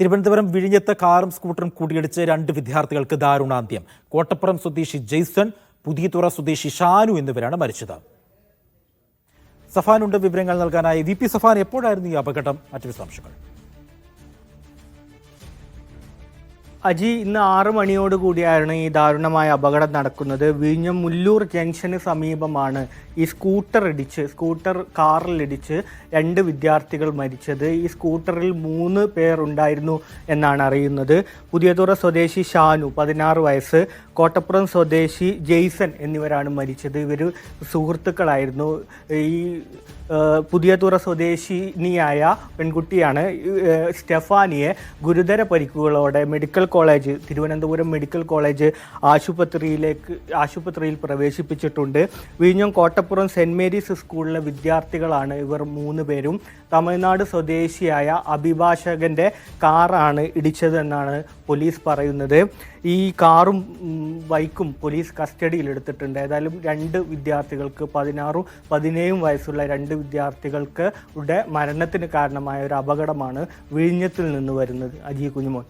തിരുവനന്തപുരം വിഴിഞ്ഞത്ത് കാറും സ്കൂട്ടറും കൂടിയിടിച്ച് രണ്ട് വിദ്യാർത്ഥികൾക്ക് ദാരുണാന്ത്യം. കോട്ടപ്പുറം സ്വദേശി ജെയ്സൺ പുതിയതുറ സ്വദേശി ഷാനു എന്നിവരാണ് മരിച്ചത്. സഫാനുണ്ട് വിവരങ്ങൾ നൽകാനായി വി പി സഫാൻ എപ്പോഴായിരുന്നു ഈ അപകടം? മറ്റു വിശദാംശങ്ങൾ. അജി ഇന്ന് ആറ് മണിയോട് കൂടിയായിരുന്നു ഈ ദാരുണമായ അപകടം നടക്കുന്നത്. വിഴിഞ്ഞം മുല്ലൂർ ജംഗ്ഷന് സമീപമാണ് ഈ സ്കൂട്ടർ ഇടിച്ച് സ്കൂട്ടർ കാറിലിടിച്ച് രണ്ട് വിദ്യാർത്ഥികൾ മരിച്ചത്. ഈ സ്കൂട്ടറിൽ മൂന്ന് പേർ ഉണ്ടായിരുന്നു എന്നാണ് അറിയുന്നത്. പുതിയതുറ സ്വദേശി ഷാനു പതിനാറ് വയസ്സ് കോട്ടപ്പുറം സ്വദേശി ജെയ്സൺ എന്നിവരാണ് മരിച്ചത്. ഇവർ സുഹൃത്തുക്കളായിരുന്നു. ഈ പുതിയതുറ സ്വദേശിനിയായ പെൺകുട്ടിയാണ് സ്റ്റെഫാനിയെ ഗുരുതര പരിക്കുകളോടെ medical college Thiruvananthapuram medical college ആശുപത്രിയിലേക്ക് ആശുപത്രിയിൽ പ്രവേശിപ്പിച്ചിട്ടുണ്ട്. വിഴിഞ്ഞം കോട്ടപ്പുറം സെന്റ് മേരീസ് സ്കൂളിലെ വിദ്യാർത്ഥികളാണ് ഇവർ മൂന്ന് പേരും. തമിഴ്നാട് സ്വദേശിയായ അഭിഭാഷകന്റെ കാറാണ് ഇടിച്ചതെന്നാണ് പോലീസ് പറയുന്നത്. ഈ കാറും ബൈക്കും പോലീസ് കസ്റ്റഡിയിൽ എടുത്തിട്ടുണ്ട്. ഏതായാലും രണ്ട് വിദ്യാർത്ഥികൾക്ക് പതിനാറും പതിനേഴും വയസ്സുള്ള രണ്ട് വിദ്യാർത്ഥികൾക്ക് ഉടെ മരണത്തിന് കാരണമായ ഒരു അപകടമാണ് വിഴിഞ്ഞത്തിൽ നിന്ന് വരുന്നത്. അജി കുഞ്ഞുമോൻ.